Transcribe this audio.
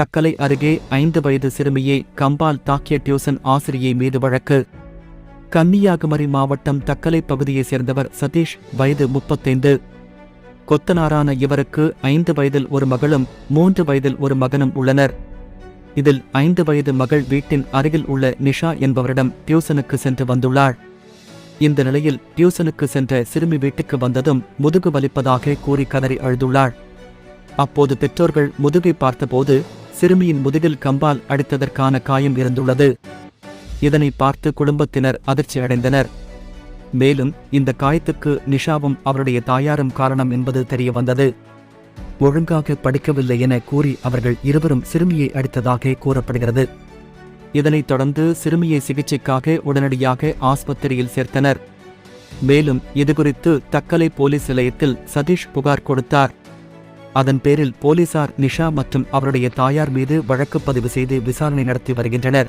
தக்கலை அருகே ஐந்து வயது சிறுமியை கம்பால் தாக்கிய டியூசன் ஆசிரியை மீது வழக்கு. கன்னியாகுமரி மாவட்டம் தக்கலை பகுதியைச் சேர்ந்தவர் சதீஷ் வயது முப்பத்தைந்து. கொத்தனாரான இவருக்கு ஐந்து வயதில் ஒரு மகளும் மூன்று வயதில் ஒரு மகனும் உள்ளனர். இதில் ஐந்து வயது மகள் வீட்டின் அருகில் உள்ள நிஷா என்பவரிடம் டியூசனுக்கு சென்று வந்துள்ளாள். இந்த நிலையில் டியூசனுக்கு சென்ற சிறுமி வீட்டுக்கு வந்ததும் முதுகு வலிப்பதாக கூறி கதறி அழுதுள்ளாள். அப்போது பெற்றோர்கள் முதுகை பார்த்தபோது சிறுமியின் முதுகில் கம்பால் அடித்ததற்கான காயம் இருந்துள்ளது. இதனை பார்த்து குடும்பத்தினர் அதிர்ச்சி அடைந்தனர் மேலும் இந்த காயத்துக்கு நிஷாவும் அவருடைய தாயாரும் காரணம் என்பது தெரிய வந்தது ஒழுங்காக படிக்கவில்லை என கூறி அவர்கள் இருவரும் சிறுமியை அடித்ததாக கூறப்படுகிறது. இதனைத் தொடர்ந்து சிறுமியை சிகிச்சைக்காக உடனடியாக ஆஸ்பத்திரியில் சேர்த்தனர். மேலும் இதுகுறித்து தக்கலை போலீஸ் நிலையத்தில் சதீஷ் புகார் கொடுத்தார். அதன் பேரில் போலீசார் நிஷா மற்றும் அவருடைய தாயார் மீது வழக்கு பதிவு செய்து விசாரணை நடத்தி வருகின்றனர்.